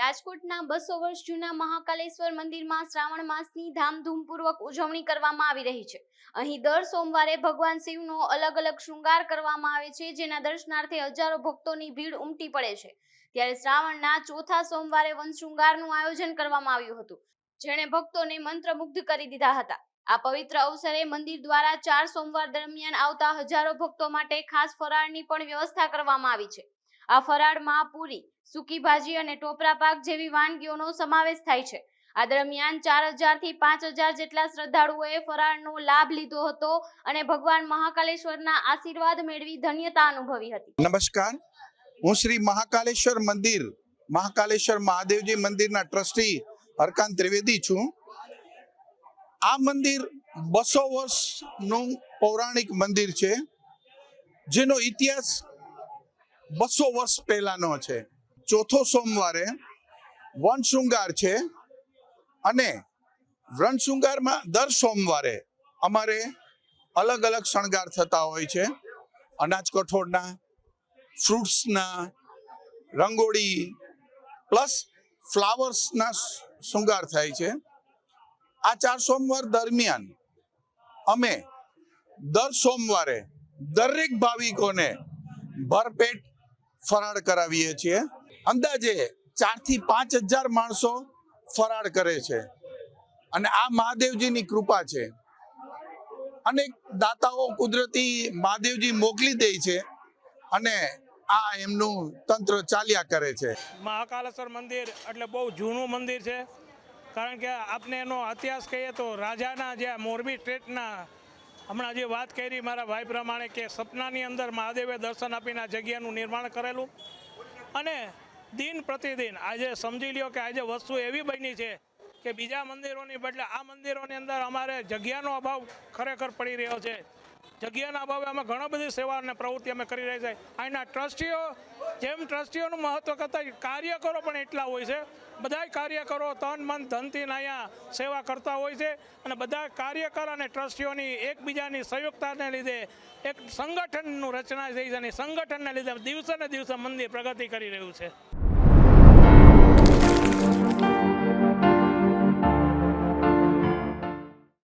રાજકોટના બસો વર્ષ જૂના મહાકાલેશ્વર મંદિરમાં શ્રાવણ માસની ધામધૂમપૂર્વક ઉજવણી કરવામાં આવી રહી છે. અહીં દર સોમવારે ભગવાન શિવનો અલગ અલગ શૃંગાર કરવામાં આવે છે, જેના દર્શનાર્થે હજારો ભક્તોની ભીડ ઉમટી પડે છે. ત્યારે શ્રાવણના ચોથા સોમવારે વનશૃંગારનું આયોજન કરવામાં આવ્યું હતું, જેણે ભક્તોને મંત્રમુગ્ધ કરી દીધા હતા. આ પવિત્ર અવસરે મંદિર દ્વારા ચાર સોમવાર દરમિયાન આવતા હજારો ભક્તો માટે ખાસ ફરાળની પણ વ્યવસ્થા કરવામાં આવી છે. આ ફરાળમાં પૂરી સૂકી ભાજી અને ટોપરા પાક જેવી વાનગીઓનો સમાવેશ થાય છે. આ દરમિયાન ચાર હજારથી પાંચ હજાર જેટલા શ્રદ્ધાળુઓએ ફરાળનો લાભ લીધો હતો અને ભગવાન મહાકાલેશ્વરના આશીર્વાદ મેળવી ધન્યતા અનુભવી હતી. નમસ્કાર. હું શ્રી મહાકાલેશ્વર મંદિર, મહાકાલેશ્વર મહાદેવજી મંદિરના ટ્રસ્ટી હરકાંત ત્રિવેદી છું. આ મંદિર બસો વર્ષનું પૌરાણિક મંદિર છે, જેનો ઇતિહાસ બસો વર્ષ પહેલાનો છે. ચોથો સોમવારે વનશૃંગાર છે અને વનશૃંગારમાં દર સોમવારે અમારે અલગ અલગ શણગાર થતા હોય છે. અનાજ કઠોળના, ફ્રૂટ્સના, રંગોળી પ્લસ ફ્લાવર્સના શૃંગાર થાય છે. આ ચાર સોમવાર દરમિયાન અમે દર સોમવારે દરેક ભાવિકોને ભરપેટ ફરાળ કરાવીએ છીએ. અંદાજે ચારથી પાંચ હજાર માણસો ફરાળ કરે છે. અને આ મહાદેવજીની કૃપા છે. અનેક દાતાઓ કુદરતી મહાદેવજી મોકલી દે છે અને આ એમનું તંત્ર ચાલ્યા કરે છે. મહાકાલેશ્વર મંદિર એટલે બહુ જૂનું મંદિર છે. કારણ કે આપને એનો ઇતિહાસ કહીએ તો રાજાના જે મોરબી સ્ટેટના હમણાં જે વાત કરી મારા ભાઈ પ્રમાણે કે સપનાની અંદર મહાદેવે દર્શન આપીને જગ્યાનું નિર્માણ કરેલું. અને દિન પ્રતિદિન આજે સમજી લ્યો કે આજે વસ્તુ એવી બની છે કે બીજા મંદિરોની બદલે આ મંદિરોની અંદર અમારે જગ્યાનો અભાવ ખરેખર પડી રહ્યો છે. જગ્યાના અભાવે અમે ઘણા બધી સેવા અને પ્રવૃત્તિ અમે કરી રહી છે. અહીંના ટ્રસ્ટીઓ, જેમ ટ્રસ્ટીઓનું મહત્વ કરતાં કાર્યકરો પણ એટલા હોય છે. બધા કાર્યકરો તન, મન, ધનથી અહીંયા સેવા કરતા હોય છે અને બધા કાર્યકર અને ટ્રસ્ટીઓની એકબીજાની સંયુક્તતાને લીધે એક સંગઠનનું રચના થઈ છે અને સંગઠનને લીધે દિવસે ને દિવસે મંદિર પ્રગતિ કરી રહ્યું છે.